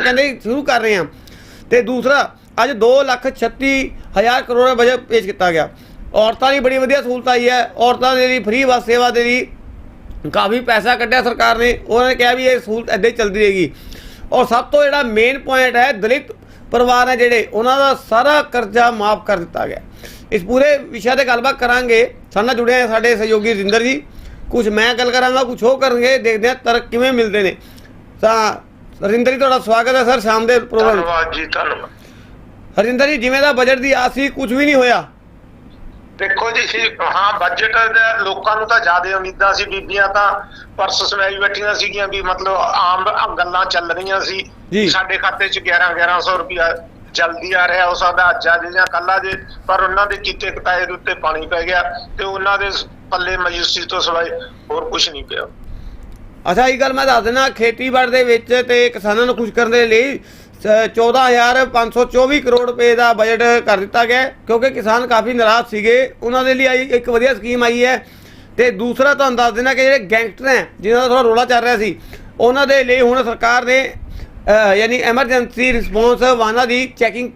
ਉਹ ਕਹਿੰਦੇ ਸ਼ੁਰੂ ਕਰ ਰਹੇ ਹਾਂ। ਤੇ ਦੂਸਰਾ, ਅੱਜ 2 ਲੱਖ 36 ਹਜ਼ਾਰ ਕਰੋੜ ਦਾ ਬਜਟ ਪੇਸ਼ ਕੀਤਾ ਗਿਆ। ਔਰਤਾਂ ਲਈ ਬੜੀ ਵਧੀਆ ਸਹੂਲਤ ਆਈ ਹੈ। ਔਰਤਾਂ ਦੇ ਲਈ ਫ੍ਰੀ ਬੱਸ ਸੇਵਾ ਦੇ ਲਈ ਕਾਫੀ ਪੈਸਾ ਕੱਢਿਆ ਸਰਕਾਰ ਨੇ। ਉਹਨਾਂ ਨੇ ਕਿਹਾ ਵੀ ਇਹ ਸਹੂਲਤ ਇੱਦਾਂ ਹੀ ਚੱਲਦੀ ਰਹੇਗੀ। ਔਰ ਸਭ ਤੋਂ ਜਿਹੜਾ ਮੇਨ ਪੁਆਇੰਟ ਹੈ, ਦਲਿਤ ਪਰਿਵਾਰ ਹੈ ਜਿਹੜੇ, ਉਹਨਾਂ ਦਾ ਸਾਰਾ ਕਰਜ਼ਾ ਮਾਫ ਕਰ ਦਿੱਤਾ ਗਿਆ। ਇਸ ਪੂਰੇ ਵਿਸ਼ਾ ਤੇ ਗੱਲਬਾਤ ਕਰਾਂਗੇ। ਸਾਡੇ ਨਾਲ ਜੁੜੇ ਸਾਡੇ ਸਹਿਯੋਗੀ ਰਿੰਦਰ ਜੀ। ਕੁਝ ਮੈਂ ਗੱਲ ਕਰਾਂਗਾ ਕੁਝ ਉਹ ਕਰਨਗੇ। ਦੇਖਦੇ ਹਾਂ ਤਰਕ ਕਿਵੇਂ ਮਿਲਦੇ ਨੇ। ਤਾਂ ਰਿੰਦਰ ਜੀ ਤੁਹਾਡਾ ਸਵਾਗਤ ਹੈ ਸਰ ਸ਼ਾਮ ਦੇ ਪ੍ਰੋਗਰਾਮ ਧੰਨਵਾਦ ਜੀ ਧੰਨਵਾਦ। ਹਰਿੰਦਰ ਜੀ ਜਿਵੇਂ ਦਾ ਬਜਟ ਦੀ ਆਸ ਸੀ ਕੁਝ ਵੀ ਨਹੀਂ ਹੋਇਆ। ਦੇਖੋ ਜੀ ਹਾਂ ਬਜਟ ਲੋਕਾਂ ਨੂੰ ਤਾਂ ਜ਼ਿਆਦਾ ਉਮੀਦਾਂ ਸੀ ਬੀਬੀਆਂ ਤਾਂ ਪਰਸ ਸੁਣਾਈ ਬੈਠੀਆਂ ਸੀਗੀਆਂ ਵੀ ਮਤਲਬ ਆਮ ਗੱਲਾਂ ਚੱਲ ਰਹੀਆਂ ਸੀ। ਸਾਡੇ ਖਾਤੇ 'ਚ 11 1100 ਰੁਪਇਆ ਜਲਦੀ ਆ ਰਿਹਾ ਹੋ ਸਕਦਾ ਅੱਜ ਆ ਜੇ ਜਾਂ ਕੱਲ ਆ ਜੇ ਪਰ ਉਹਨਾਂ ਦੇ ਕੀਤੇ ਕਟਾਏ ਦੇ ਉੱਤੇ ਪਾਣੀ ਪੈ ਗਿਆ ਤੇ ਉਹਨਾਂ ਦੇ ਪੱਲੇ ਮਾਯੂਸੀ ਤੋਂ ਸਿਵਾਏ ਹੋਰ ਕੁਝ ਨਹੀਂ ਪਿਆ। ਅੱਛਾ ਇਹ ਗੱਲ ਮੈਂ ਦੱਸ ਦਿੰਦਾ, ਖੇਤੀਬਾੜੀ ਦੇ ਵਿੱਚ ਤੇ ਕਿਸਾਨਾਂ ਨੂੰ ਖੁਸ਼ ਕਰਨ ਦੇ ਲਈ, ਸ- 14524 ਕਰੋੜ ਰੁਪਏ ਦਾ ਬਜਟ ਕਰ ਦਿੱਤਾ ਗਿਆ ਕਿਉਂਕਿ ਕਿਸਾਨ ਕਾਫੀ ਨਾਰਾਜ਼ ਸੀਗੇ। ਉਹਨਾਂ ਦੇ ਲਈ ਆਈ ਇੱਕ ਵਧੀਆ ਸਕੀਮ ਆਈ ਹੈ। ਤੇ ਦੂਸਰਾ ਤੁਹਾਨੂੰ ਦੱਸ ਦਿੰਦਾ ਕਿ ਜਿਹੜੇ ਗੈਂਗਸਟਰ ਹੈ, ਜਿਨ੍ਹਾਂ ਦਾ ਥੋੜਾ ਰੋਲਾ ਚੱਲ ਰਿਹਾ ਸੀ, ਉਹਨਾਂ ਦੇ ਲਈ ਹੁਣ ਸਰਕਾਰ ਨੇ ਯਾਨੀ ਐਮਰਜੈਂਸੀ ਰਿਸਪੌਂਸ ਵਾਹਨਾਂ ਦੀ ਚੈਕਿੰਗ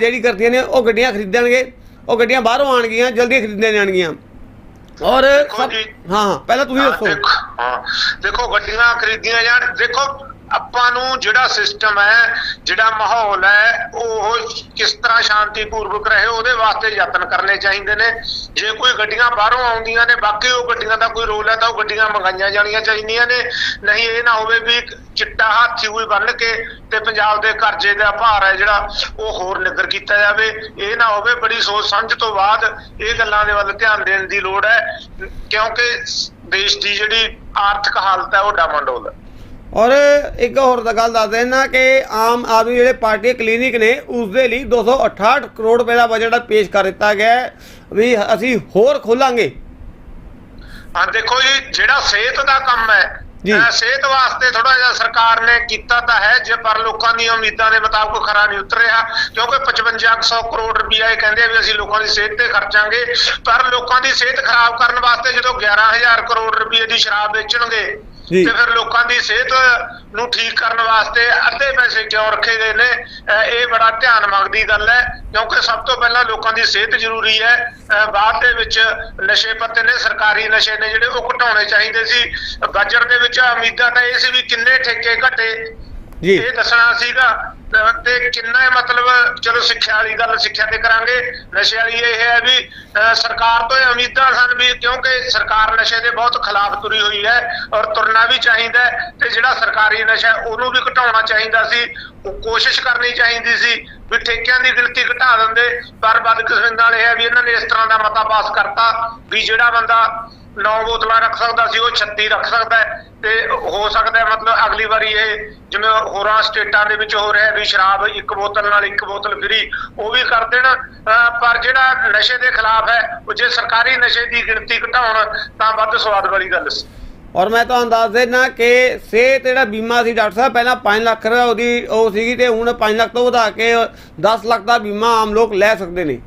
ਜਿਹੜੀ ਕਰਦੀਆਂ ਨੇ, ਉਹ ਗੱਡੀਆਂ ਖਰੀਦਣਗੇ, ਉਹ ਗੱਡੀਆਂ ਬਾਹਰੋਂ ਆਣਗੀਆਂ ਜਲਦੀ ਖਰੀਦਣ ਜਾਣਗੀਆਂ। ਔਰ। ਹਾਂ। ਪਹਿਲਾਂ ਤੁਸੀਂ ਦੱਸੋ। ਹਾਂ। ਦੇਖੋ ਗੱਡੀਆਂ ਖਰੀਦੀਆਂ ਜਾਣ। ਦੇਖੋ ਆਪਾਂ ਨੂੰ ਜਿਹੜਾ ਸਿਸਟਮ ਹੈ, ਜਿਹੜਾ ਮਾਹੌਲ ਹੈ, ਉਹ ਕਿਸ ਤਰ੍ਹਾਂ ਸ਼ਾਂਤੀਪੂਰਵਕ ਰਹੇ, ਉਹਦੇ ਵਾਸਤੇ ਯਤਨ ਕਰਨੇ ਚਾਹੀਦੇ ਨੇ। ਜੇ ਕੋਈ ਗੱਡੀਆਂ ਬਾਹਰੋਂ ਆਉਂਦੀਆਂ ਨੇ, ਬਾਕੀ ਉਹ ਗੱਡੀਆਂ ਦਾ ਕੋਈ ਰੋਲ ਹੈ ਤਾਂ ਉਹ ਗੱਡੀਆਂ ਮੰਗਾਈਆਂ ਜਾਣੀਆਂ ਚਾਹੀਦੀਆਂ ਨੇ। ਨਹੀਂ, ਇਹ ਨਾ ਹੋਵੇ ਵੀ ਚਿੱਟਾ ਹਾਥੀ ਹੋਈ ਬੰਨ ਕੇ ਤੇ ਪੰਜਾਬ ਦੇ ਕਰਜ਼ੇ ਦਾ ਭਾਰ ਹੈ ਜਿਹੜਾ, ਉਹ ਹੋਰ ਨਿੱਗਰ ਕੀਤਾ ਜਾਵੇ। ਇਹ ਨਾ ਹੋਵੇ ਬੜੀ ਸੋਚ ਸਮਝ ਤੋਂ ਬਾਅਦ ਇਹ ਗੱਲਾਂ ਦੇ ਵੱਲ ਧਿਆਨ ਦੇਣ ਦੀ ਲੋੜ ਹੈ, ਕਿਉਂਕਿ ਦੇਸ਼ ਦੀ ਜਿਹੜੀ ਆਰਥਿਕ ਹਾਲਤ ਹੈ, ਉਹ ਡਾਮਾਡੋਲ ਹੈ ਔਰ ਇੱਕ ਹੋਰ ਤਾਂ ਗੱਲ ਦੱਸ ਦੇਣਾ ਕਿ ਆਮ ਆਦਮੀ ਜਿਹੜੇ ਪਾਰਟੀ ਕਲੀਨਿਕ ਨੇ ਉਸ ਦੇ ਲਈ 268 ਕਰੋੜ ਰੁਪਏ ਦਾ ਬਜਟ ਪੇਸ਼ ਕਰ ਦਿੱਤਾ ਗਿਆ ਵੀ ਅਸੀਂ ਹੋਰ ਖੋਲਾਂਗੇ ਹਾਂ ਦੇਖੋ ਜੀ ਜਿਹੜਾ ਸਿਹਤ ਦਾ ਕੰਮ ਹੈ ਜੀ। ਸਿਹਤ ਵਾਸਤੇ ਥੋੜਾ ਜਿਹਾ ਸਰਕਾਰ ਨੇ ਕੀਤਾ ਤਾਂ ਹੈ ਜੇ ਪਰ ਲੋਕਾਂ ਦੀਆਂ ਉਮੀਦਾਂ ਦੇ ਮੁਤਾਬਕ ਖਰਾ ਨਹੀਂ ਉਤਰਿਆ ਕਿਉਂਕਿ 5500 ਕਰੋੜ ਰੁਪਇਆ ਇਹ ਕਹਿੰਦੇ ਆ ਵੀ ਅਸੀਂ ਲੋਕਾਂ ਦੀ ਸਿਹਤ ਤੇ ਖਰਚਾਂਗੇ ਪਰ ਲੋਕਾਂ ਦੀ ਸਿਹਤ ਖਰਾਬ ਕਰਨ ਵਾਸਤੇ ਜਦੋਂ 11000 ਕਰੋੜ ਰੁਪਏ ਦੀ ਸ਼ਰਾਬ ਵੇਚਣਗੇ। ਤੇ ਫਿਰ ਲੋਕਾਂ ਦੀ ਸਿਹਤ ਨੂੰ ਠੀਕ ਕਰਨ ਵਾਸਤੇ ਅੱਧੇ ਪੈਸੇ ਕਿਉਂ ਰੱਖੇ ਗਏ ਨੇ? ਇਹ ਬੜਾ ਧਿਆਨ ਮੰਗਦੀ ਗੱਲ ਹੈ, ਕਿਉਂਕਿ ਸਭ ਤੋਂ ਪਹਿਲਾਂ ਲੋਕਾਂ ਦੀ ਸਿਹਤ ਜ਼ਰੂਰੀ ਹੈ। ਅਹ ਬਾਅਦ ਦੇ ਵਿੱਚ ਨਸ਼ੇ ਪੱਤੇ ਨੇ, ਸਰਕਾਰੀ ਨਸ਼ੇ ਨੇ ਜਿਹੜੇ ਉਹ ਘਟਾਉਣੇ ਚਾਹੀਦੇ ਸੀ। ਬਜਟ ਦੇ ਵਿੱਚ ਉਮੀਦਾਂ ਤਾਂ ਇਹ ਸੀ ਵੀ ਕਿੰਨੇ ਠੇਕੇ ਘਟੇ। ਜੀ। ਇਹ ਦੱਸਣਾ ਸੀਗਾ, ਤੇ ਕਿੰਨਾ ਇਹ ਮਤਲਬ, ਚਲੋ ਸਿੱਖਿਆ ਵਾਲੀ ਗੱਲ ਸਿੱਖਿਆ ਤੇ ਕਰਾਂਗੇ, ਨਸ਼ੇ ਵਾਲੀ ਇਹ ਹੈ ਵੀ ਸਰਕਾਰ ਤੋਂ ਉਮੀਦਾਂ ਸਨ ਵੀ ਕਿਉਂਕਿ ਸਰਕਾਰ ਨਸ਼ੇ ਦੇ ਬਹੁਤ ਖਿਲਾਫ ਤੁਰੀ ਹੋਈ ਹੈ ਔਰ ਤੁਰਨਾ ਵੀ ਚਾਹੀਦਾ ਤੇ ਜਿਹੜਾ ਸਰਕਾਰੀ ਨਸ਼ਾ ਉਹਨੂੰ ਵੀ ਘਟਾਉਣਾ ਚਾਹੀਦਾ ਸੀ, ਉਹ ਕੋਸ਼ਿਸ਼ ਕਰਨੀ ਚਾਹੀਦੀ ਸੀ ਵੀ ਠੇਕਿਆਂ ਦੀ ਗਿਣਤੀ ਘਟਾ ਦਿੰਦੇ, ਪਰ ਬਦਕਿਸਮਤ ਨਾਲ ਇਹ ਹੈ ਵੀ ਇਹਨਾਂ ਨੇ ਇਸ ਤਰ੍ਹਾਂ ਦਾ ਮਤਾ ਪਾਸ ਕਰਤਾ ਵੀ ਜਿਹੜਾ ਬੰਦਾ 9 ਬੋਤਲਾਂ ਰੱਖ ਸਕਦਾ ਸੀ, ਉਹ 36 ਰੱਖ ਸਕਦਾ ਤੇ ਹੋ ਸਕਦਾ ਮਤਲਬ ਅਗਲੀ ਵਾਰੀ ਇਹ ਜਿਵੇਂ ਹੋਰਾਂ ਸਟੇਟਾਂ ਦੇ ਵਿੱਚ ਹੋ ਰਿਹਾ ਵੀ ਸ਼ਰਾਬ ਇੱਕ ਬੋਤਲ ਨਾਲ ਇੱਕ ਬੋਤਲ ਫ੍ਰੀ, ਉਹ ਵੀ ਕਰ ਦੇਣ। ਪਰ ਜਿਹੜਾ ਨਸ਼ੇ ਦੇ ਖਿਲਾਫ ਹੈ, ਉਹ ਜੇ ਸਰਕਾਰੀ ਨਸ਼ੇ ਦੀ ਗਿਣਤੀ ਘਟਾਉਣ, ਤਾਂ ਵੱਧ ਸਵਾਦ ਵਾਲੀ ਗੱਲ ਸੀ। ਔਰ ਮੈਂ ਤੁਹਾਨੂੰ ਦੱਸ ਦੇਣਾ ਕਿ ਸਿਹਤ ਜਿਹੜਾ ਬੀਮਾ ਸੀ, ਡਾਕਟਰ ਸਾਹਿਬ, ਪਹਿਲਾਂ 5 ਲੱਖ ਰੁਪਏ ਉਹਦੀ ਉਹ ਸੀਗੀ ਤੇ ਹੁਣ 5 ਲੱਖ ਤੋਂ ਵਧਾ ਕੇ 10 ਲੱਖ ਦਾ ਬੀਮਾ ਆਮ ਲੋਕ ਲੈ ਸਕਦੇ ਨੇ।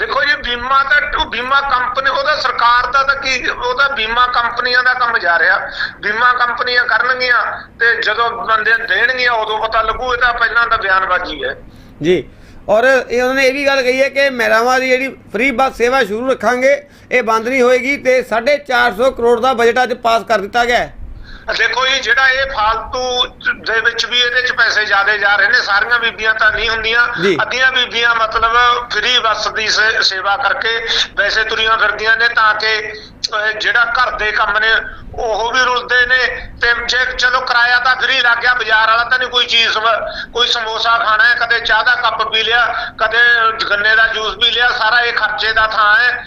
ਦੇਖੋ ਜੀ, ਬੀਮਾ ਤਾਂ ਉਹ ਬੀਮਾ ਕੰਪਨੀ, ਉਹਦਾ ਸਰਕਾਰ ਦਾ ਤਾਂ ਕੀ, ਉਹਦਾ ਬੀਮਾ ਕੰਪਨੀਆਂ ਦਾ ਕੰਮ ਜਾ ਰਿਹਾ। ਬੀਮਾ ਕੰਪਨੀਆਂ ਕਰਨਗੀਆਂ ਤੇ ਜਦੋਂ ਬੰਦੇ ਦੇਣਗੀਆਂ, ਉਦੋਂ ਪਤਾ ਲੱਗੂ, ਇਹ ਤਾਂ ਪਹਿਲਾਂ ਦਾ ਬਿਆਨਬਾਜ਼ੀ ਹੈ। ਜੀ, ਔਰ ਇਹ ਉਹਨਾਂ ਨੇ ਇਹ ਵੀ ਗੱਲ ਕਹੀ ਹੈ ਕਿ ਮਹਿਲਾਵਾਂ ਦੀ ਜਿਹੜੀ ਫ੍ਰੀ ਬੱਸ ਸੇਵਾ ਸ਼ੁਰੂ ਰੱਖਾਂਗੇ, ਇਹ ਬੰਦ ਨਹੀਂ ਹੋਏਗੀ ਤੇ 450 ਕਰੋੜ ਦਾ ਬਜਟ ਅੱਜ ਪਾਸ ਕਰ ਦਿੱਤਾ ਗਿਆ ਹੈ। ਦੇਖੋ ਜੀ ਜਿਹੜਾ ਇਹ ਫਾਲਤੂ ਦੇ ਵਿੱਚ ਵੀ ਇਹਦੇ ਚ ਪੈਸੇ ਜ਼ਿਆਦੇ ਜਾ ਰਹੇ ਨੇ ਸਾਰੀਆਂ ਬੀਬੀਆਂ ਤਾਂ ਨਹੀਂ ਹੁੰਦੀਆਂ। ਅੱਧੀਆਂ ਬੀਬੀਆਂ ਮਤਲਬ ਫ੍ਰੀ ਬੱਸ ਦੀ ਸੇਵਾ ਕਰਕੇ ਵੈਸੇ ਤੁਰੀਆਂ ਫਿਰਦੀਆਂ ਨੇ ਤਾਂ ਕਿ ਜਿਹੜਾ ਘਰ ਦੇ ਕੰਮ ਨੇ ਉਹ ਵੀ ਰੁਲਦੇ ਨੇ ਤੇ ਜੇ ਚਲੋ ਕਿਰਾਇਆ ਤਾਂ ਫ੍ਰੀ ਲੱਗ ਗਿਆ ਬਾਜ਼ਾਰ ਵਾਲਾ ਤਾਂ ਨਹੀਂ ਕੋਈ ਚੀਜ਼ ਕੋਈ ਸਮੋਸਾ ਖਾਣਾ ਹੈ ਕਦੇ ਚਾਹ ਦਾ ਕੱਪ ਪੀ ਲਿਆ ਕਦੇ ਗੰਨੇ ਦਾ ਜੂਸ ਪੀ ਲਿਆ ਸਾਰਾ ਇਹ ਖਰਚੇ ਦਾ ਥਾਂ ਹੈ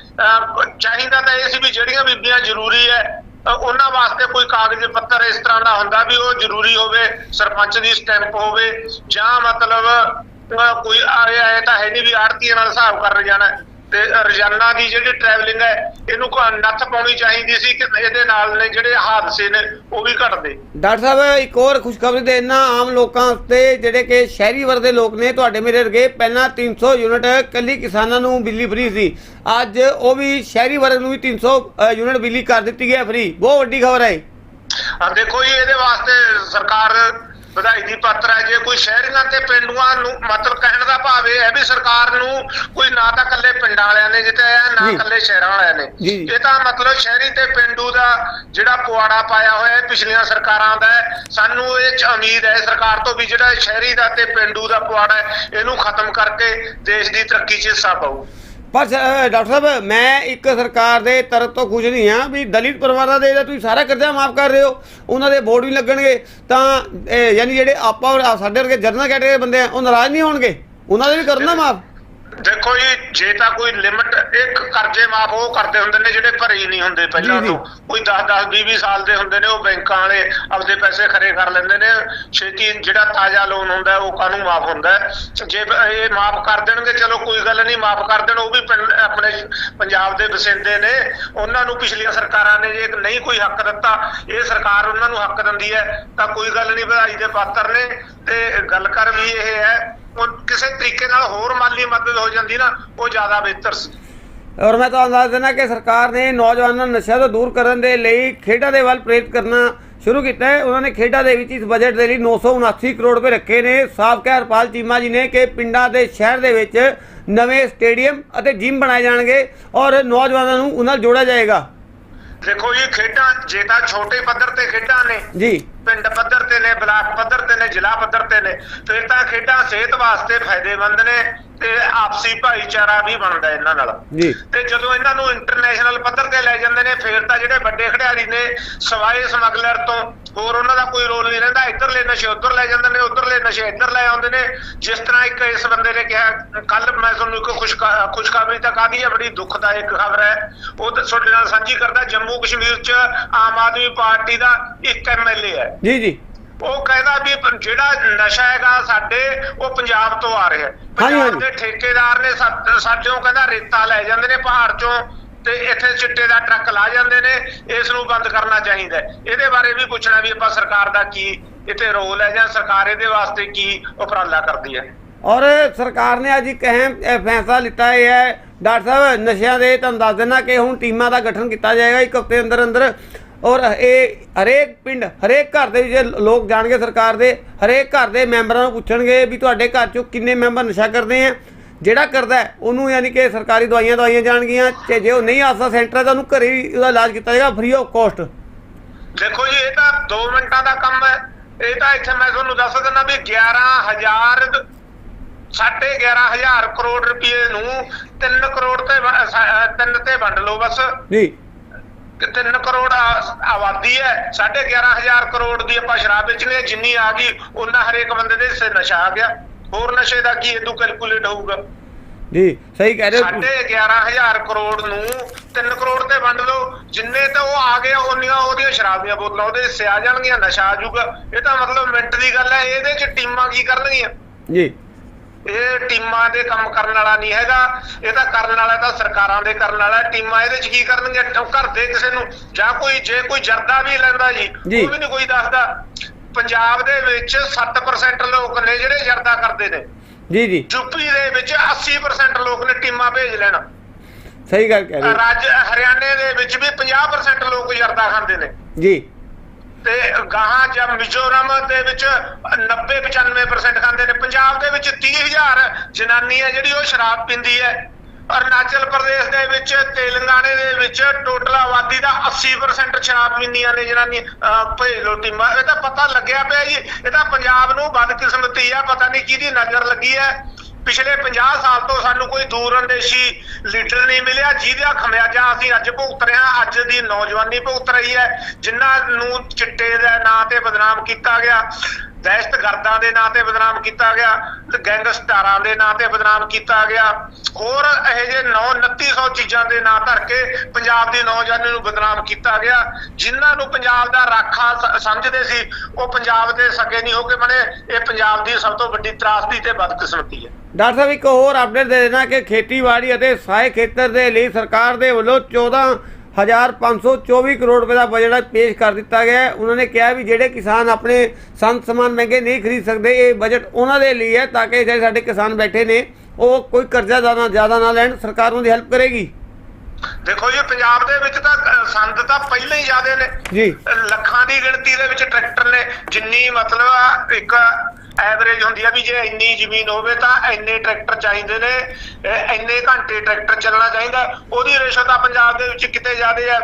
ਚਾਹੀਦਾ ਤਾਂ ਇਹ ਸੀ ਵੀ ਜਿਹੜੀਆਂ ਬੀਬੀਆਂ ਜ਼ਰੂਰੀ ਹੈ ਉਹਨਾਂ ਵਾਸਤੇ ਕੋਈ ਕਾਗਜ਼ ਪੱਤਰ ਇਸ ਤਰ੍ਹਾਂ ਦਾ ਹੁੰਦਾ ਵੀ ਉਹ ਜ਼ਰੂਰੀ ਹੋਵੇ, ਸਰਪੰਚ ਦੀ ਸਟੈਂਪ ਹੋਵੇ ਜਾਂ ਮਤਲਬ ਕੋਈ ਆਏ ਆਏ ਤਾਂ ਹੈ ਨਹੀਂ ਵੀ ਆੜਤੀਆਂ ਨਾਲ ਹਿਸਾਬ ਕਰ ਜਾਣਾ। ਤੇ ਰੋਜ਼ਾਨਾ ਦੀ ਜਿਹੜੀ ਟਰੈਵਲਿੰਗ ਹੈ ਇਹਨੂੰ ਨੱਥ ਪਾਉਣੀ ਚਾਹੀਦੀ ਸੀ ਕਿ ਇਹਦੇ ਨਾਲ ਨੇ ਜਿਹੜੇ ਹਾਦਸੇ ਨੇ ਉਹ ਵੀ ਘਟਦੇ। ਡਾਕਟਰ ਸਾਹਿਬ ਇੱਕ ਹੋਰ ਖੁਸ਼ਖਬਰੀ ਦੇਣਾ ਆਮ ਲੋਕਾਂ ਉੱਤੇ ਜਿਹੜੇ ਕਿ ਸ਼ਹਿਰੀ ਵਰਗ ਦੇ ਲੋਕ ਨੇ ਤੁਹਾਡੇ ਮੇਰੇ ਵਰਗੇ ਪਹਿਲਾਂ 300 ਯੂਨਿਟ ਕੱਲੀ ਕਿਸਾਨਾਂ ਨੂੰ ਬਿਜਲੀ ਫ੍ਰੀ ਸੀ। ਅੱਜ ਉਹ ਵੀ ਸ਼ਹਿਰੀ ਵਰਗ ਨੂੰ ਵੀ 300 ਅ, ਯੂਨਿਟ ਬਿਜਲੀ ਕਰ ਦਿੱਤੀ ਗਈ ਹੈ ਫ੍ਰੀ। ਬਹੁਤ ਵੱਡੀ ਖਬਰ ਹੈ ਹਾਂ ਦੇਖੋ ਜੀ ਇਹਦੇ ਵਾਸਤੇ ਸਰਕਾਰ ਵਧਾਈ ਦੀ ਪਾਤਰ ਹੈ ਜੇ ਕੋਈ ਸ਼ਹਿਰੀਆਂ ਤੇ ਪਿੰਡੂਆਂ ਨੂੰ ਮਤਲਬ ਕਹਿਣ ਦਾ ਭਾਵ ਇਹ ਹੈ ਵੀ ਸਰਕਾਰ ਨੂੰ ਕੋਈ ਨਾ ਤਾਂ ਇਕੱਲੇ ਪਿੰਡਾਂ ਵਾਲਿਆਂ ਨੇ ਜਿੱਤਿਆ ਹੈ ਨਾ ਜੀ। ਇਕੱਲੇ ਸ਼ਹਿਰਾਂ ਵਾਲਿਆਂ ਨੇ। ਇਹ ਤਾਂ ਮਤਲਬ ਸ਼ਹਿਰੀ ਤੇ ਪਿੰਡੂ ਦਾ ਜਿਹੜਾ ਪੁਆੜਾ ਪਾਇਆ ਹੋਇਆ ਹੈ ਪਿਛਲੀਆਂ ਸਰਕਾਰਾਂ ਦਾ ਸਾਨੂੰ ਇਹ ਚ ਉਮੀਦ ਹੈ ਸਰਕਾਰ ਤੋਂ ਵੀ ਜਿਹੜਾ ਸ਼ਹਿਰੀ ਦਾ ਤੇ ਪਿੰਡੂ ਦਾ ਪੁਆੜਾ ਹੈ ਇਹਨੂੰ ਖਤਮ ਕਰਕੇ ਦੇਸ਼ ਦੀ ਤਰੱਕੀ 'ਚ ਹਿੱਸਾ ਪਾਊ ਪਰ ਡਾਕਟਰ ਸਾਹਿਬ ਮੈਂ ਇੱਕ ਸਰਕਾਰ ਦੇ ਤਰਫ ਤੋਂ ਖੁਸ਼ ਨਹੀਂ ਹਾਂ ਵੀ ਦਲਿਤ ਪਰਿਵਾਰਾਂ ਦੇ ਜਿਹੜਾ ਤੁਸੀਂ ਸਾਰਾ ਕਰਜ਼ਾ ਮਾਫ ਕਰ ਰਹੇ ਹੋ। ਉਹਨਾਂ ਦੇ ਵੋਟ ਵੀ ਲੱਗਣਗੇ। ਤਾਂ ਯਾਨੀ ਜਿਹੜੇ ਆਪਾਂ ਸਾਡੇ ਵਰਗੇ ਜਨਰਲ ਕੈਟੇਗਰੀ ਦੇ ਬੰਦੇ ਆ ਉਹ ਨਾਰਾਜ਼ ਨਹੀਂ ਹੋਣਗੇ? ਉਹਨਾਂ ਦੇ ਵੀ ਕਰਨਾ ਮਾਫ? ਦੇਖੋ ਜੀ ਜੇ ਤਾਂ ਕੋਈ ਲਿਮਟ ਇੱਕ ਕਰਜ਼ੇ ਮਾਫ ਉਹ ਕਰਦੇ ਹੁੰਦੇ ਨੇ ਜਿਹੜੇ ਭਰੇ ਹੀ ਨਹੀਂ ਹੁੰਦੇ ਪਹਿਲਾਂ। ਤੋਂ ਕੋਈ 10 10 20 20 ਸਾਲ ਦੇ ਹੁੰਦੇ ਨੇ ਉਹ ਬੈਂਕਾਂ ਵਾਲੇ ਆਪਦੇ ਪੈਸੇ ਖਰੇ ਕਰ ਲੈਂਦੇ ਨੇ ਛੇਤੀ ਜਿਹੜਾ ਤਾਜ਼ਾ ਲੋਨ ਹੁੰਦਾ ਉਹ ਕਾਹਨੂੰ ਮਾਫ ਹੁੰਦਾ? ਜੇ ਇਹ ਮਾਫ ਕਰ ਦੇਣਗੇ ਚਲੋ ਕੋਈ ਗੱਲ ਨਹੀਂ ਮਾਫ ਕਰ ਦੇਣ ਉਹ ਵੀ ਆਪਣੇ ਪੰਜਾਬ ਦੇ ਵਸਿੰਦੇ ਨੇ ਉਹਨਾਂ ਨੂੰ ਪਿਛਲੀਆਂ ਸਰਕਾਰਾਂ ਨੇ ਜੇ ਨਹੀਂ ਕੋਈ ਹੱਕ ਦਿੱਤਾ ਇਹ ਸਰਕਾਰ ਉਹਨਾਂ ਨੂੰ ਹੱਕ ਦਿੰਦੀ ਹੈ ਤਾਂ ਕੋਈ ਗੱਲ ਨਹੀਂ ਵਧਾਈ ਦੇ ਪਾਤਰ ਨੇ ਤੇ ਗੱਲ ਕਰ ਵੀ ਇਹ ਹੈ ਕਿਸੇ ਤਰੀਕੇ ਨਾਲ ਹੋਰ ਮਾਲੀ ਮਦਦ ਹੋ ਜਾਂਦੀ ਨਾ, ਉਹ ਜ਼ਿਆਦਾ ਬਿਹਤਰ ਸੀ। ਔਰ ਮੈਂ ਤੁਹਾਨੂੰ ਦੱਸ ਦਿੰਦਾ ਕਿ ਸਰਕਾਰ ਨੇ ਨੌਜਵਾਨਾਂ ਨੂੰ ਨਸ਼ਾ ਤੋਂ ਦੂਰ ਕਰਨ ਦੇ ਲਈ ਖੇਡਾਂ ਦੇ ਵੱਲ ਪ੍ਰੇਰਿਤ ਕਰਨਾ ਸ਼ੁਰੂ ਕੀਤਾ ਹੈ। ਉਹਨਾਂ ਨੇ ਖੇਡਾਂ ਦੇ ਵਿੱਚ ਇਸ ਬਜਟ ਦੇ ਲਈ 979 ਕਰੋੜ ਰੁਪਏ ਰੱਖੇ ਨੇ। ਸਾਬਕਾ ਹਰਪਾਲ ਚੀਮਾ ਜੀ ਨੇ ਕਿ ਪਿੰਡਾਂ ਦੇ ਸ਼ਹਿਰ ਦੇ ਵਿੱਚ ਨਵੇਂ ਸਟੇਡੀਅਮ ਅਤੇ ਜਿਮ ਬਣਾਏ ਜਾਣਗੇ ਔਰ ਨੌਜਵਾਨਾਂ ਨੂੰ ਉਹਨਾਂ ਨਾਲ ਜੋੜਿਆ ਜਾਏਗਾ। ਦੇਖੋ ਜੀ ਖੇਡਾਂ ਜੇ ਤਾਂ ਛੋਟੇ ਪੱਧਰ ਤੇ ਖੇਡਾਂ ਨੇ ਜੀ। ਪਿੰਡ ਪੱਧਰ ਤੇ ਨੇ ਬਲਾਕ ਪੱਧਰ ਤੇ ਨੇ ਜ਼ਿਲ੍ਹਾ ਪੱਧਰ ਤੇ ਨੇ ਫਿਰ ਤਾਂ ਖੇਡਾਂ ਸਿਹਤ ਵਾਸਤੇ ਫਾਇਦੇਮੰਦ ਨੇ ਤੇ ਆਪਸੀ ਭਾਈਚਾਰਾ ਵੀ ਬਣਦਾ ਇਹਨਾਂ ਨਾਲ। ਜੀ। ਤੇ ਜਦੋਂ ਇਹਨਾਂ ਨੂੰ ਇੰਟਰਨੈਸ਼ਨਲ ਪੱਧਰ ਤੇ ਲੈ ਜਾਂਦੇ ਨੇ ਫਿਰ ਤਾਂ ਜਿਹੜੇ ਵੱਡੇ ਖਿਡਾਰੀ ਨੇ ਸਵਾਏ ਸਮਗਲਰ ਤੋਂ ਹੋਰ ਉਹਨਾਂ ਦਾ ਕੋਈ ਰੋਲ ਨਹੀਂ ਰਹਿੰਦਾ। ਇੱਧਰਲੇ ਨਸ਼ੇ ਉੱਧਰ ਲੈ ਜਾਂਦੇ ਨੇ ਉੱਧਰਲੇ ਨਸ਼ੇ ਇੱਧਰ ਲੈ ਆਉਂਦੇ ਨੇ। ਜਿਸ ਤਰ੍ਹਾਂ ਇੱਕ ਇਸ ਬੰਦੇ ਨੇ ਕਿਹਾ ਕੱਲ ਮੈਂ ਤੁਹਾਨੂੰ ਇੱਕ ਖੁਸ਼ ਖੁਸ਼ਖਬਰੀ ਤਾਂ ਕਾਹਦੀ ਹੈ ਬੜੀ ਦੁਖਦਾਇਕ ਖਬਰ ਹੈ। ਉਹ ਤਾਂ ਤੁਹਾਡੇ ਨਾਲ ਸਾਂਝੀ ਕਰਦਾ ਜੰਮੂ ਕਸ਼ਮੀਰ 'ਚ ਆਮ ਆਦਮੀ ਪਾਰਟੀ ਦਾ ਇੱਕ ਐਮਐਲਏ ਹੈ। ਜੀ ਜੀ। ਉਹ ਕਹਿੰਦਾ ਵੀ ਜਿਹੜਾ ਨਸ਼ਾ ਹੈਗਾ ਸਾਡੇ ਉਹ ਪੰਜਾਬ ਤੋਂ ਆ ਰਿਹਾ ਹੈ। ਪੰਜਾਬ। ਦੇ ਠੇਕੇਦਾਰ ਨੇ ਸਾ- ਸਾਡਿਓਂ ਕਹਿੰਦਾ ਰੇਤਾ ਲੈ ਜਾਂਦੇ ਨੇ ਪਹਾੜ ਚੋਂ। ਤੇ ਇੱਥੇ ਚਿੱਟੇ ਦਾ ਟਰੱਕ ਲਾ ਜਾਂਦੇ ਨੇ, ਇਸ ਨੂੰ ਬੰਦ ਕਰਨਾ ਚਾਹੀਦਾ ਇਹਦੇ ਬਾਰੇ ਵੀ ਪੁੱਛਣਾ ਵੀ ਆਪਾਂ ਸਰਕਾਰ ਦਾ ਕੀ ਇੱਥੇ ਰੋਲ ਹੈ ਜਾਂ ਸਰਕਾਰ ਇਹਦੇ ਵਾਸਤੇ ਕੀ ਉਪਰਾਲਾ ਕਰਦੀ ਹੈ। ਔਰ ਸਰਕਾਰ ਨੇ ਅੱਜ ਇੱਕ ਅਹਿਮ ਫੈਸਲਾ ਲਿੱਤਾ ਹੈ, ਡਾਕਟਰ ਸਾਹਿਬ, ਨਸ਼ਿਆਂ ਦੇ, ਤੁਹਾਨੂੰ ਦੱਸ ਦੇਣਾ ਕਿ ਹੁਣ ਟੀਮਾਂ ਦਾ ਗਠਨ ਕੀਤਾ ਜਾਏਗਾ ਇੱਕ ਹਫ਼ਤੇ ਅੰਦਰ ਅੰਦਰ। ਔਰ ਇਹ ਹਰੇਕ ਪਿੰਡ, ਹਰੇਕ ਘਰ ਦੇ ਵਿੱਚ ਲੋਕ ਜਾਣਗੇ ਸਰਕਾਰ ਦੇ, ਹਰੇਕ ਘਰ ਦੇ ਮੈਂਬਰਾਂ ਨੂੰ ਪੁੱਛਣਗੇ ਵੀ ਤੁਹਾਡੇ ਘਰ ਚੋਂ ਕਿੰਨੇ ਮੈਂਬਰ ਨਸ਼ਾ ਕਰਦੇ ਆ। ਜਿਹੜਾ ਕਰਦਾ ਉਹਨੂੰ ਯਾਨੀ ਕਿ ਸਰਕਾਰੀ ਦਵਾਈਆਂ ਦਵਾਈਆਂ ਜਾਣਗੀਆਂ ਤੇ ਜੇ ਉਹ ਨਹੀਂ ਆਸਾ ਸੈਂਟਰ ਹੈ ਤਾਂ ਉਹਨੂੰ ਘਰੇ ਹੀ ਉਹਦਾ ਇਲਾਜ ਕੀਤਾ ਜਾਏਗਾ ਫ੍ਰੀ ਆਫ ਕਾਸਟ ਦੇਖੋ ਜੀ ਇਹ ਤਾਂ 2 ਮਿੰਟਾਂ ਦਾ ਕੰਮ ਹੈ। ਇਹ ਤਾਂ ਇੱਥੇ ਮੈਂ ਤੁਹਾਨੂੰ ਦੱਸ ਦਿੰਦਾ ਵੀ 11000 ਸਾਢੇ 11000 ਕਰੋੜ ਰੁਪਏ ਨੂੰ 3 ਕਰੋੜ ਤੇ ਵ- ਸਾ- ਅਹ ਤਿੰਨ ਤੇ ਵੰਡ ਲਓ ਬਸ। ਜੀ ਕਿ 3 ਕਰੋੜ ਆਬਾਦੀ ਹੈ ਸਾਢੇ 11000 ਕਰੋੜ ਦੀ ਆਪਾਂ ਸ਼ਰਾਬ ਵੇਚਣੀ ਹੈ ਜਿੰਨੀ ਆ ਗਈ ਉਹਨਾਂ ਹਰੇਕ ਬੰਦੇ ਦੇ ਹਿੱਸੇ ਨਸ਼ਾ ਆ ਗਿਆ। ਹੋਰ ਨਸ਼ੇ ਦਾ ਕੀ ਇਦੋਂ ਕੈਲਕੂਲੇਟ ਹੋਊਗਾ? ਜੀ ਸਹੀ ਕਹਿ ਰਹੇ ਹੋ ਸਾਢੇ 11000 ਕਰੋੜ ਨੂੰ 3 ਕਰੋੜ ਤੇ ਵੰਡ ਲਓ। ਜਿੰਨੇ ਤਾਂ ਉਹ ਆ ਗਏ ਉਹਨੀਆਂ ਉਹਦੀਆਂ ਸ਼ਰਾਬ ਦੀਆਂ ਬੋਤਲਾਂ ਉਹਦੇ ਹਿੱਸੇ ਆ ਜਾਣਗੀਆਂ ਨਸ਼ਾ ਆ ਜਾਊਗਾ। ਇਹ ਤਾਂ ਮਤਲਬ ਮਿੰਟ ਦੀ ਗੱਲ ਹੈ ਇਹਦੇ ਚ ਟੀਮਾਂ ਕੀ ਕਰਨਗੀਆਂ? ਜੀ। ਇਹ ਟੀਮਾਂ ਦੇ ਕੰਮ ਕਰਨ ਵਾਲਾ ਨਹੀਂ ਹੈਗਾ। ਇਹ ਤਾਂ ਕਰਨ ਵਾਲਾ ਤਾਂ ਸਰਕਾਰਾਂ ਦੇ ਕਰਨ ਵਾਲਾ। ਟੀਮਾਂ ਇਹਦੇ ਚ ਕੀ ਕਰਨਗੀਆਂ? ਘਰ ਦੇ ਕਿਸੇ ਨੂੰ ਜਾਂ ਕੋਈ ਜੇ ਕੋਈ ਜਰਦਾ ਵੀ ਲੈਂਦਾ ਜੀ ਜੀ। ਉਹ ਵੀ ਨਹੀਂ ਕੋਈ ਦੱਸਦਾ। ਪੰਜਾਬ ਦੇ ਵਿੱਚ 7% ਲੋਕ ਨੇ ਜਿਹੜੇ ਜਰਦਾ ਕਰਦੇ ਨੇ। ਜੀ ਜੀ। ਯੂਪੀ ਦੇ ਵਿੱਚ 80% ਲੋਕ ਨੇ ਟੀਮਾਂ ਭੇਜ ਲੈਣਾ। ਸਹੀ ਗੱਲ ਕਹਿ ਰਹੇ ਰਾਜ ਹਰਿਆਣੇ ਦੇ ਵਿੱਚ ਵੀ 50% ਲੋਕ ਜਰਦਾ ਖਾਂਦੇ ਨੇ। ਜੀ। ਤੇ ਗਾਹਾਂ ਜਾਂ ਮਿਜ਼ੋਰਮ ਦੇ ਵਿੱਚ 90 95% ਖਾਂਦੇ ਨੇ। ਪੰਜਾਬ ਦੇ ਵਿੱਚ 30000 ਜਨਾਨੀ ਹੈ ਜਿਹੜੀ ਉਹ ਸ਼ਰਾਬ ਪੀਂਦੀ ਹੈ। ਅਰੁਣਾਚਲ ਪ੍ਰਦੇਸ਼ ਦੇ ਵਿੱਚ ਤੇਲੰਗਾਨੇ ਦੇ ਵਿੱਚ ਟੋਟਲ ਆਬਾਦੀ ਦਾ 80% ਸ਼ਰਾਬ ਪੀਂਦੀਆਂ ਨੇ ਜਨਾਨੀ ਅਹ, ਟੀਮਾਂ ਇਹ ਤਾਂ ਪਤਾ ਲੱਗਿਆ ਪਿਆ ਜੀ। ਇਹ ਤਾਂ ਪੰਜਾਬ ਨੂੰ ਬਦਕਿਸਮਤੀ ਆ ਪਤਾ ਨਹੀਂ ਕਿਹਦੀ ਨਜ਼ਰ ਲੱਗੀ ਹੈ। ਪਿਛਲੇ 50 ਸਾਲ ਤੋਂ ਸਾਨੂੰ ਕੋਈ ਦੂਰ ਅੰਦੇਸ਼ੀ ਲੀਡਰ ਨਹੀਂ ਮਿਲਿਆ ਜਿਹਦਾ ਖਮਿਆਜਾ ਅਸੀਂ ਅੱਜ ਭੁਗਤ ਰਹੇ ਹਾਂ। ਅੱਜ ਦੀ ਨੌਜਵਾਨੀ ਭੁਗਤ ਰਹੀ ਹੈ ਜਿਨ੍ਹਾਂ ਨੂੰ ਚਿੱਟੇ ਦੇ ਨਾਂ ਤੇ ਬਦਨਾਮ ਕੀਤਾ ਗਿਆ। ਦਹਿਸ਼ਤਗਰਦਾਂ ਦੇ ਨਾਂ ਤੇ ਬਦਨਾਮ ਕੀਤਾ ਗਿਆ ਤੇ ਗੈਂਗਸਟਰਾਂ ਦੇ ਨਾਂ ਤੇ ਬਦਨਾਮ ਕੀਤਾ ਗਿਆ। ਹੋਰ ਇਹ ਜੇ 9 ਚੀਜ਼ਾਂ ਦੇ ਨਾਂ ਧਰ ਕੇ ਪੰਜਾਬ ਦੀ ਨੌਜਵਾਨੀ ਨੂੰ ਬਦਨਾਮ ਕੀਤਾ ਗਿਆ। ਜਿਨ੍ਹਾਂ ਨੂੰ ਪੰਜਾਬ ਦਾ ਰਾਖਾ ਸਮਝਦੇ ਸੀ, ਉਹ ਪੰਜਾਬ ਦੇ ਸਕੇ ਨਹੀਂ ਹੋ ਕੇ ਬਣੇ? ਇਹ ਪੰਜਾਬ ਦੀ ਸਭ ਤੋਂ ਵੱਡੀ ਤਰਾਸਦੀ ਤੇ ਬਦਕਿਸਮਤੀ ਹੈ। ਡਾਕਟਰ ਸਾਹਿਬ, ਇੱਕ ਹੋਰ ਅਪਡੇਟ ਦੇ ਦੇਣਾ ਕਿ ਖੇਤੀਬਾੜੀ ਅਤੇ ਸਹਾਇ ਖੇਤਰ ਦੇ ਲਈ ਸਰਕਾਰ ਦੇ ਵੱਲੋਂ 14524 ਕਰੋੜ ਰੁਪਏ ਦਾ ਬਜਟ ਪੇਸ਼ ਕਰ ਦਿੱਤਾ ਗਿਆ ਹੈ। ਉਹਨਾਂ ਨੇ ਕਿਹਾ ਵੀ ਜਿਹੜੇ ਕਿਸਾਨ ਆਪਣੇ ਸੰਦ ਸਮਾਨ ਮਹਿੰਗੇ ਨਹੀਂ ਖਰੀਦ ਸਕਦੇ ਇਹ ਬਜਟ ਉਹਨਾਂ ਦੇ ਲਈ ਹੈ ਤਾਂ ਕਿ ਜਿਹੜੇ ਸਾਡੇ ਕਿਸਾਨ ਬੈਠੇ ਨੇ ਉਹ ਕੋਈ ਕਰਜ਼ਾ ਜ਼ਿਆਦਾ ਜ਼ਿਆਦਾ ਨਾ ਲੈਣ ਸਰਕਾਰ ਉਹਨਾਂ ਦੀ ਹੈਲਪ ਕਰੇਗੀ। ਦੇਖੋ ਜੀ ਪੰਜਾਬ ਦੇ ਵਿੱਚ ਤਾਂ ਸੰਦ ਤਾਂ ਪਹਿਲਾਂ ਹੀ ਜ਼ਿਆਦੇ ਨੇ। ਜੀ। ਲੱਖਾਂ ਦੀ ਗਿਣਤੀ ਦੇ ਵਿੱਚ ਟਰੈਕਟਰ ਨੇ। ਜਿੰਨੀ ਮਤਲਬ ਇੱਕ ਐਵਰੇਜ ਹੁੰਦੀ ਆ ਵੀ ਜੇ ਇੰਨੀ ਜ਼ਮੀਨ ਹੋਵੇ ਤਾਂ ਇੰਨੇ ਟਰੈਕਟਰ ਚਾਹੀਦੇ ਨੇ ਇੰਨੇ ਘੰਟੇ ਟਰੈਕਟਰ ਚੱਲਣਾ ਚਾਹੀਦਾ। ਉਹਦੀ ਰੇਸ਼ੋ ਤਾਂ ਪੰਜਾਬ ਦੇ ਵਿੱਚ ਕਿਤੇ ਜ਼ਿਆਦੇ ਆ।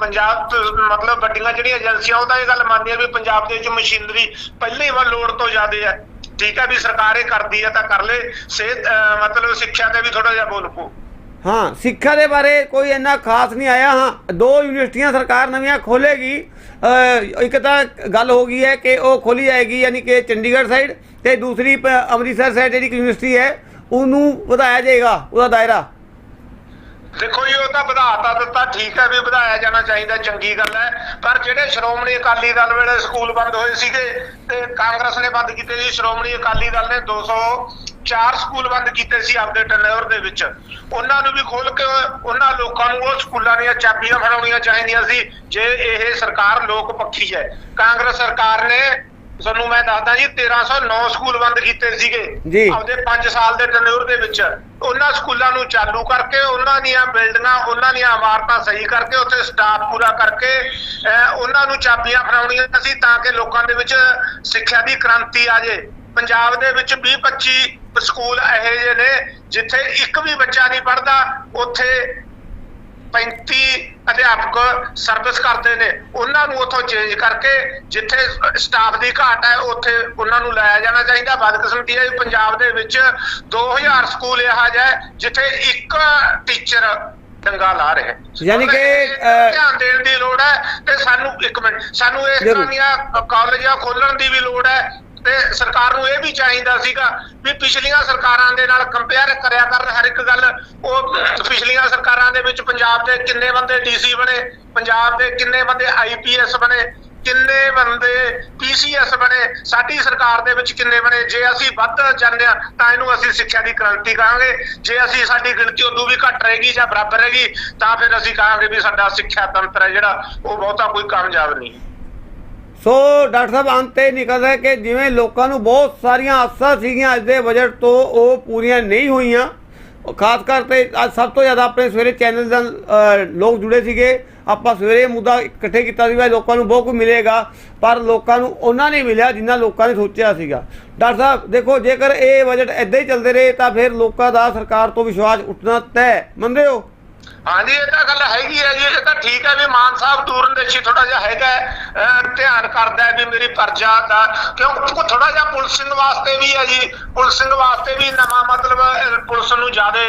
ਪੰਜਾਬ ਮਤਲਬ ਵੱਡੀਆਂ ਜਿਹੜੀਆਂ ਏਜੰਸੀਆਂ ਉਹ ਤਾਂ ਇਹ ਗੱਲ ਮੰਨਦੀਆਂ ਵੀ ਪੰਜਾਬ ਦੇ ਵਿੱਚ ਮਸ਼ੀਨਰੀ ਪਹਿਲਾਂ ਵਾਰ ਲੋੜ ਤੋਂ ਜ਼ਿਆਦੇ ਆ। ਠੀਕ ਹੈ ਵੀ ਸਰਕਾਰ ਇਹ ਕਰਦੀ ਆ ਤਾਂ ਕਰ ਲੇ। ਸਿਹਤ, ਅਹ ਮਤਲਬ ਸਿੱਖਿਆ ਤੇ ਵੀ ਥੋੜਾ ਜਿਹਾ ਬੋਲ ਪੋ ਹਾਂ ਸਿੱਖਿਆ ਦੇ ਬਾਰੇ ਕੋਈ ਇੰਨਾ ਖਾਸ ਨਹੀਂ ਆਇਆ, ਹਾਂ। ਦੋ ਯੂਨੀਵਰਸਿਟੀਆਂ ਸਰਕਾਰ ਨਵੀਆਂ ਖੋਲੇਗੀ ਇੱਕ ਤਾਂ ਗੱਲ ਹੋ ਗਈ ਹੈ ਕਿ ਉਹ ਖੋਲੀ ਜਾਏਗੀ, ਯਾਨੀ ਕਿ ਚੰਡੀਗੜ੍ਹ ਸਾਈਡ ਤੇ ਦੂਸਰੀ ਅੰਮ੍ਰਿਤਸਰ ਸਾਈਡ ਜਿਹੜੀ ਯੂਨੀਵਰਸਿਟੀ ਹੈ, ਉਹਨੂੰ ਵਧਾਇਆ ਜਾਏਗਾ, ਉਹਦਾ ਦਾਇਰਾ। ਦੇਖੋ ਜੀ, ਉਹ ਤਾਂ ਵਧਾਤਾ ਦਿੱਤਾ, ਠੀਕ ਹੈ ਵੀ ਵਧਾਇਆ ਜਾਣਾ ਚਾਹੀਦਾ, ਚੰਗੀ ਗੱਲ ਹੈ। ਪਰ ਜਿਹੜੇ ਸ਼੍ਰੋਮਣੀ ਅਕਾਲੀ ਦਲ ਵੇਲੇ ਸਕੂਲ ਬੰਦ ਹੋਏ ਸੀਗੇ ਤੇ ਕਾਂਗਰਸ ਨੇ ਬੰਦ ਕੀਤੇ ਜੀ ਸ਼੍ਰੋਮਣੀ ਅਕਾਲੀ ਦਲ ਨੇ 204 ਸਕੂਲ ਬੰਦ ਕੀਤੇ ਸੀ ਆਪਦੇ ਟਨੌਰ ਦੇ ਵਿੱਚ। ਉਹਨਾਂ ਨੂੰ ਵੀ ਖੋਲ ਕੇ ਉਹਨਾਂ ਲੋਕਾਂ ਨੂੰ ਉਹ ਸਕੂਲਾਂ ਦੀਆਂ ਚਾਬੀਆਂ ਫੜਾਉਣੀਆਂ ਚਾਹੀਦੀਆਂ ਸੀ ਜੇ ਇਹ ਸਰਕਾਰ ਲੋਕ ਪੱਖੀ ਹੈ। ਕਾਂਗਰਸ ਸਰਕਾਰ ਨੇ ਤੁਹਾਨੂੰ ਮੈਂ ਦੱਸਦਾ ਜੀ 1309 ਸਕੂਲ ਬੰਦ ਕੀਤੇ ਸੀਗੇ। ਆਪਦੇ 5 ਸਾਲ ਦੇ ਟਨਿਓਰ ਦੇ ਵਿੱਚ। ਉਹਨਾਂ ਸਕੂਲਾਂ ਨੂੰ ਚਾਲੂ ਕਰਕੇ ਉਹਨਾਂ ਦੀਆਂ ਬਿਲਡਿੰਗਾਂ ਉਹਨਾਂ ਦੀਆਂ ਇਮਾਰਤਾਂ ਸਹੀ ਕਰਕੇ ਉੱਥੇ ਸਟਾਫ ਪੂਰਾ ਕਰਕੇ ਉਹਨਾਂ ਨੂੰ ਚਾਬੀਆਂ ਫੜਾਉਣੀਆਂ ਸੀ ਤਾਂ ਕਿ ਲੋਕਾਂ ਦੇ ਵਿੱਚ ਸਿੱਖਿਆ ਦੀ ਕ੍ਰਾਂਤੀ ਆ ਜੇ ਪੰਜਾਬ ਦੇ ਵਿੱਚ 20 25 ਸਕੂਲ ਇਹੋ ਜਿਹੇ ਨੇ ਜਿੱਥੇ ਇੱਕ ਵੀ ਬੱਚਾ ਨਹੀਂ ਪੜਦਾ ਉੱਥੇ 35 ਅਧਿਆਪਕ ਸਰਵਿਸ ਕਰਦੇ ਨੇ। ਉਹਨਾਂ ਨੂੰ ਉੱਥੋਂ ਚੇਂਜ ਕਰਕੇ ਜਿੱਥੇ ਸਟਾਫ ਦੀ ਘਾਟ ਹੈ ਉੱਥੇ ਉਹਨਾਂ ਨੂੰ ਲਾਇਆ ਜਾਣਾ ਚਾਹੀਦਾ। ਬਦਕਿਸਮਤੀ ਹੈ ਪੰਜਾਬ ਦੇ ਵਿੱਚ 2000 ਸਕੂਲ ਇਹੋ ਜਿਹਾ ਜਿੱਥੇ ਇੱਕ ਟੀਚਰ ਡੰਗਾ ਲਾ ਰਿਹਾ ਯਾਨੀ ਕਿ, ਧਿਆਨ ਦੇਣ ਦੀ ਲੋੜ ਹੈ ਤੇ ਸਾਨੂੰ ਇੱਕ ਮਿੰਟ ਸਾਨੂੰ ਇਸ। ਤਰ੍ਹਾਂ ਦੀਆਂ ਕਾਲਜਾਂ ਖੋਲਣ ਦੀ ਵੀ ਲੋੜ ਹੈ। ਤੇ ਸਰਕਾਰ ਨੂੰ ਇਹ ਵੀ ਚਾਹੀਦਾ ਸੀਗਾ ਵੀ ਪਿਛਲੀਆਂ ਸਰਕਾਰਾਂ ਦੇ ਨਾਲ ਕੰਪੇਅਰ ਕਰਿਆ ਕਰ ਹਰ ਇੱਕ ਗੱਲ ਉਹ ਪਿਛਲੀਆਂ ਸਰਕਾਰਾਂ ਦੇ ਵਿੱਚ ਪੰਜਾਬ ਦੇ ਕਿੰਨੇ ਬੰਦੇ ਡੀਸੀ ਬਣੇ, ਪੰਜਾਬ ਦੇ ਕਿੰਨੇ ਬੰਦੇ ਆਈਪੀਐਸ ਬਣੇ, ਕਿੰਨੇ ਬੰਦੇ ਪੀਸੀਐਸ ਬਣੇ, ਸਾਡੀ ਸਰਕਾਰ ਦੇ ਵਿੱਚ ਕਿੰਨੇ ਬਣੇ। ਜੇ ਅਸੀਂ ਵੱਧ ਜਾਂਦੇ ਹਾਂ, ਤਾਂ ਇਹਨੂੰ ਅਸੀਂ ਸਿੱਖਿਆ ਦੀ ਕ੍ਰਾਂਤੀ ਕਹਾਂਗੇ। ਜੇ ਅਸੀਂ ਸਾਡੀ ਗਿਣਤੀ ਉਦੋਂ ਵੀ ਘੱਟ ਰਹੇਗੀ ਜਾਂ ਬਰਾਬਰ ਰਹੇਗੀ, ਤਾਂ ਫਿਰ ਅਸੀਂ ਕਹਾਂਗੇ ਵੀ ਸਾਡਾ ਸਿੱਖਿਆ ਤੰਤਰ ਹੈ ਜਿਹੜਾ, ਉਹ ਬਹੁਤਾ ਕੋਈ ਕਾਮਯਾਬ ਨਹੀਂ। ਸੋ ਡਾਕਟਰ ਸਾਹਿਬ, ਅੰਤ ਤੇ ਨਿਕਲਦਾ ਹੈ ਕਿ ਜਿਵੇਂ ਲੋਕਾਂ ਨੂੰ ਬਹੁਤ ਸਾਰੀਆਂ ਆਸਾਂ ਸੀਗੀਆਂ ਅੱਜ ਦੇ ਬਜਟ ਤੋਂ, ਉਹ ਪੂਰੀਆਂ ਨਹੀਂ ਹੋਈਆਂ। ਖਾਸ ਕਰਕੇ ਅੱਜ ਸਭ ਤੋਂ ਜ਼ਿਆਦਾ ਆਪਣੇ ਸਵੇਰੇ ਚੈਨਲ ਦਾ ਲੋਕ ਜੁੜੇ ਸੀਗੇ। ਆਪਾਂ ਸਵੇਰੇ ਮੁੱਦਾ ਇਕੱਠੇ ਕੀਤਾ ਸੀ ਵੀ ਲੋਕਾਂ ਨੂੰ ਬਹੁਤ ਕੁਝ ਮਿਲੇਗਾ, ਪਰ ਲੋਕਾਂ ਨੂੰ ਉਹਨਾਂ ਨੇ ਮਿਲਿਆ ਜਿੰਨਾ ਲੋਕਾਂ ਨੇ ਸੋਚਿਆ ਸੀਗਾ। ਡਾਕਟਰ ਸਾਹਿਬ, ਦੇਖੋ, ਜੇਕਰ ਇਹ ਬਜਟ ਐਦਾਂ ਹੀ ਚੱਲਦੇ ਰਹੇ, ਤਾਂ ਫਿਰ ਲੋਕਾਂ ਦਾ ਸਰਕਾਰ ਤੋਂ ਵਿਸ਼ਵਾਸ ਉੱਠਣਾ ਤੈਅ। ਮੰਨਦੇ ਹੋ? ਹਾਂਜੀ ਇਹ ਤਾਂ ਗੱਲ ਹੈਗੀ ਹੈ ਜੀ ਇਹ ਤਾਂ ਠੀਕ ਹੈ ਵੀ ਮਾਨ ਸਾਹਿਬ ਦੂਰਨਦੇਸ਼ੀ ਥੋੜਾ ਜਿਹਾ ਹੈਗਾ ਹੈ, ਅਹ ਧਿਆਨ ਕਰਦਾ ਹੈ ਵੀ ਮੇਰੀ ਪਰਜਾ ਦਾ ਕਿਉਂ ਥੋੜਾ ਜਿਹਾ ਪੁਲਿਸਿੰਗ ਵਾਸਤੇ ਵੀ ਹੈ ਜੀ ਪੁਲਿਸਿੰਗ ਵਾਸਤੇ ਵੀ ਨਵਾਂ ਮਤਲਬ ਅਹ, ਪੁਲਿਸ ਨੂੰ ਜ਼ਿਆਦਾ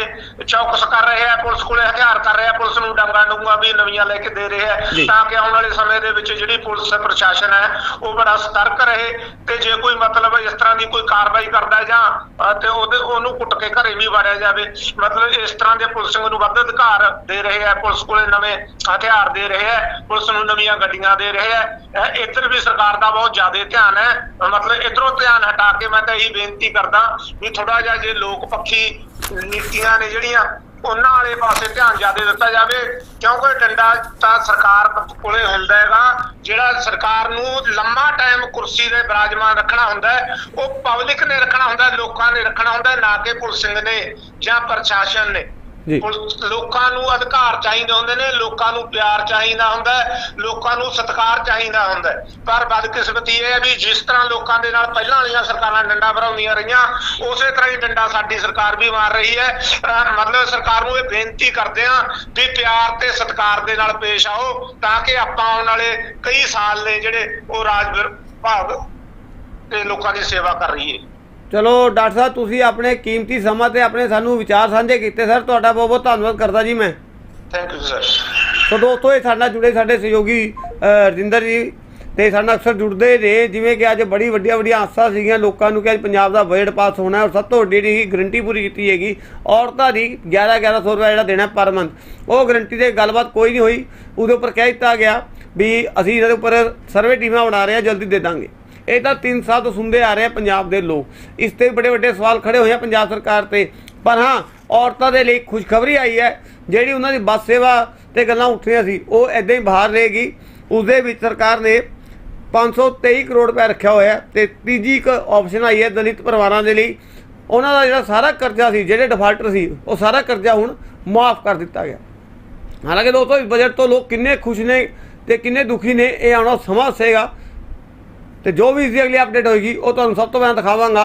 ਚੌਕਸ ਕਰ ਰਹੇ ਆ ਪੁਲਿਸ ਕੋਲੇ ਹਥਿਆਰ ਕਰ ਰਿਹਾ ਪੁਲਿਸ ਨੂੰ ਡੰਗਾ ਡੂੰਗਾ ਵੀ ਨਵੀਆਂ ਲੈ ਕੇ ਦੇ ਰਹੇ ਆ ਜੀ। ਤਾਂ ਕਿ ਆਉਣ ਵਾਲੇ ਸਮੇਂ ਦੇ ਵਿੱਚ ਜਿਹੜੀ ਪੁਲਿਸ ਪ੍ਰਸ਼ਾਸਨ ਹੈ ਉਹ ਬੜਾ ਸਤਰਕ ਰਹੇ ਤੇ ਜੇ ਕੋਈ ਮਤਲਬ ਇਸ ਤਰ੍ਹਾਂ ਦੀ ਕੋਈ ਕਾਰਵਾਈ ਕਰਦਾ ਹੈ ਜਾਂ ਅਹ, ਤੇ ਉਹਦੇ ਉਹਨੂੰ ਕੁੱਟ ਕੇ ਘਰੇ ਵੀ ਵਾੜਿਆ ਜਾਵੇ ਮਤਲਬ ਇਸ ਤਰ੍ਹਾਂ ਦੇ ਪੁਲਿਸਿੰਗ ਨੂੰ ਵੱਧ ਅਧਿਕਾਰ ਦੇ ਰਹੇ ਆ, ਪੁਲਿਸ ਕੋਲੇ ਨਵੇਂ ਹਥਿਆਰ ਦੇ ਰਹੇ ਆ, ਪੁਲਿਸ ਨੂੰ ਨਵੀਆਂ ਗੱਡੀਆਂ ਦੇ ਰਹੇ ਆ। ਇੱਧਰ ਵੀ ਸਰਕਾਰ ਦਾ ਬਹੁਤ ਜ਼ਿਆਦਾ ਧਿਆਨ ਹੈ। ਮਤਲਬ ਇਧਰੋਂ ਧਿਆਨ ਹਟਾ ਕੇ ਮੈਂ ਤਾਂ ਇਹੀ ਬੇਨਤੀ ਕਰਦਾ ਵੀ ਥੋੜਾ ਜਿਹਾ ਜੇ ਲੋਕ ਪੱਖੀ ਨੀਤੀਆਂ ਨੇ ਜਿਹੜੀਆਂ, ਉਹਨਾਂ ਵਾਲੇ ਪਾਸੇ ਧਿਆਨ ਜ਼ਿਆਦਾ ਦਿੱਤਾ ਜਾਵੇ, ਕਿਉਂਕਿ ਡੰਡਾ ਤਾਂ ਸਰਕਾਰ ਕੋਲੇ ਹੁੰਦਾ ਹੈਗਾ, ਜਿਹੜਾ ਸਰਕਾਰ ਨੂੰ ਲੰਮਾ ਟਾਈਮ ਕੁਰਸੀ ਦੇ ਬਰਾਜਮਾਨ ਰੱਖਣਾ ਹੁੰਦਾ ਹੈ, ਉਹ ਪਬਲਿਕ ਨੇ ਰੱਖਣਾ ਹੁੰਦਾ, ਲੋਕਾਂ ਨੇ ਰੱਖਣਾ ਹੁੰਦਾ, ਨਾ ਕਿ ਪੁਲਿਸਿੰਗ ਨੇ ਜਾਂ ਪ੍ਰਸ਼ਾਸਨ ਨੇ। ਲੋਕਾਂ ਨੂੰ ਅਧਿਕਾਰ ਚਾਹੀਦੇ ਹੁੰਦੇ ਨੇ, ਲੋਕਾਂ ਨੂੰ ਪਿਆਰ ਚਾਹੀਦਾ ਹੁੰਦਾ ਲੋਕਾਂ ਨੂੰ ਸਤਿਕਾਰ ਚਾਹੀਦਾ ਹੁੰਦਾ ਪਰ ਬਦਕਿਸਮਤੀ ਇਹ ਹੈ ਵੀ ਜਿਸ ਤਰ੍ਹਾਂ ਲੋਕਾਂ ਦੇ ਨਾਲ ਪਹਿਲਾਂ ਵਾਲੀਆਂ ਸਰਕਾਰਾਂ ਡੰਡਾ ਭਰਾਉਂਦੀਆਂ ਰਹੀਆਂ, ਉਸੇ ਤਰ੍ਹਾਂ ਹੀ ਡੰਡਾ ਸਾਡੀ ਸਰਕਾਰ ਵੀ ਮਾਰ ਰਹੀ ਹੈ। ਮਤਲਬ ਸਰਕਾਰ ਨੂੰ ਇਹ ਬੇਨਤੀ ਕਰਦੇ ਹਾਂ ਵੀ ਪਿਆਰ ਤੇ ਸਤਿਕਾਰ ਦੇ ਨਾਲ ਪੇਸ਼ ਆਓ, ਤਾਂ ਕਿ ਆਪਾਂ ਆਉਣ ਵਾਲੇ ਕਈ ਸਾਲ ਨੇ ਜਿਹੜੇ ਉਹ ਰਾਜ ਵਿਭਾਗ ਤੇ ਲੋਕਾਂ ਦੀ ਸੇਵਾ ਕਰ ਰਹੀਏ। ਚਲੋ ਡਾਕਟਰ ਸਾਹਿਬ ਤੁਸੀਂ ਆਪਣੇ ਕੀਮਤੀ ਸਮਾਂ ਤੇ ਆਪਣੇ ਸਾਨੂੰ ਵਿਚਾਰ ਸਾਂਝੇ ਕੀਤੇ ਸਰ। ਤੁਹਾਡਾ ਬਹੁਤ ਬਹੁਤ ਧੰਨਵਾਦ ਕਰਦਾ ਜੀ ਮੈਂ। ਥੈਂਕ ਯੂ ਸਰ ਸੋ ਦੋਸਤੋ ਇਹ ਸਾਡੇ ਨਾਲ ਜੁੜੇ ਸਾਡੇ ਸਹਿਯੋਗੀ ਰਜਿੰਦਰ ਜੀ ਤੇ ਸਾਡੇ ਅਕਸਰ ਜੁੜਦੇ ਨੇ ਜਿਵੇਂ ਕਿ ਅੱਜ ਬੜੀ ਵੱਡੀਆਂ ਵੱਡੀਆਂ ਆਸਾਂ ਸੀਗੀਆਂ ਲੋਕਾਂ ਨੂੰ ਕਿ ਅੱਜ ਪੰਜਾਬ ਦਾ ਬਜਟ ਪਾਸ ਹੋਣਾ ਔਰ ਸਭ ਤੋਂ ਵੱਡੀ ਜਿਹੜੀ ਗਰੰਟੀ ਪੂਰੀ ਕੀਤੀ ਹੈਗੀ। ਔਰਤਾਂ ਦੀ 11 1100 ਰੁਪਏ ਜਿਹੜਾ ਦੇਣਾ ਪਰ ਮੰਥ ਉਹ ਗਰੰਟੀ ਤੇ ਗੱਲਬਾਤ ਕੋਈ ਨਹੀਂ ਹੋਈ। ਉਹਦੇ ਉੱਪਰ ਕਹਿ ਦਿੱਤਾ ਗਿਆ ਵੀ ਅਸੀਂ ਇਹਦੇ ਉੱਪਰ ਸਰਵੇ ਟੀਮਾਂ ਬਣਾ ਰਹੇ ਹਾਂ ਜਲਦੀ ਦੇ ਦਾਂਗੇ। ਇਹ ਤਾਂ 3 ਸਾਲ ਤੋਂ ਸੁਣਦੇ ਆ ਰਹੇ ਪੰਜਾਬ ਦੇ ਲੋਕ। ਇਸ ਤੇ ਬੜੇ ਵੱਡੇ ਸਵਾਲ ਖੜੇ ਹੋਏ ਆ ਪੰਜਾਬ ਸਰਕਾਰ ਤੇ। ਪਰ ਹਾਂ, ਔਰਤਾਂ ਦੇ ਲਈ ਖੁਸ਼ਖਬਰੀ ਆਈ ਹੈ, ਜਿਹੜੀ ਉਹਨਾਂ ਦੀ ਬੱਸ ਸੇਵਾ ਤੇ ਗੱਲਾਂ ਉੱਠੀਆਂ ਸੀ, ਉਹ ਐਦਾਂ ਹੀ ਬਾਹਰ ਰਹੇਗੀ ਉਸ ਦੇ ਵਿੱਚ ਸਰਕਾਰ ਨੇ 523 ਕਰੋੜ ਰੁਪਏ ਰੱਖਿਆ ਹੋਇਆ ਹੈ ਤੇ ਤੀਜੀ ਇੱਕ ਆਪਸ਼ਨ ਆਈ ਹੈ ਦਲਿਤ ਪਰਿਵਾਰਾਂ ਦੇ ਲਈ। ਉਹਨਾਂ ਦਾ ਜਿਹੜਾ ਸਾਰਾ ਕਰਜ਼ਾ ਸੀ, ਜਿਹੜੇ ਡਿਫਾਲਟਰ ਸੀ, ਉਹ ਸਾਰਾ ਕਰਜ਼ਾ ਹੁਣ ਮਾਫ ਕਰ ਦਿੱਤਾ ਗਿਆ। ਹਾਲਾਂਕਿ ਦੋਸਤੋ, ਇਸ ਬਜਟ ਤੋਂ ਲੋਕ ਕਿੰਨੇ ਖੁਸ਼ ਨੇ ਤੇ ਕਿੰਨੇ ਦੁਖੀ ਨੇ, ਇਹ ਆਉਣਾ ਸਮਾਂ ਦੱਸੇਗਾ ਤੇ ਜੋ ਵੀ ਇਸ ਦੀ ਅਗਲੀ ਅਪਡੇਟ ਹੋਏਗੀ ਉਹ ਤੁਹਾਨੂੰ ਸਭ ਤੋਂ ਪਹਿਲਾਂ ਦਿਖਾਵਾਂਗਾ।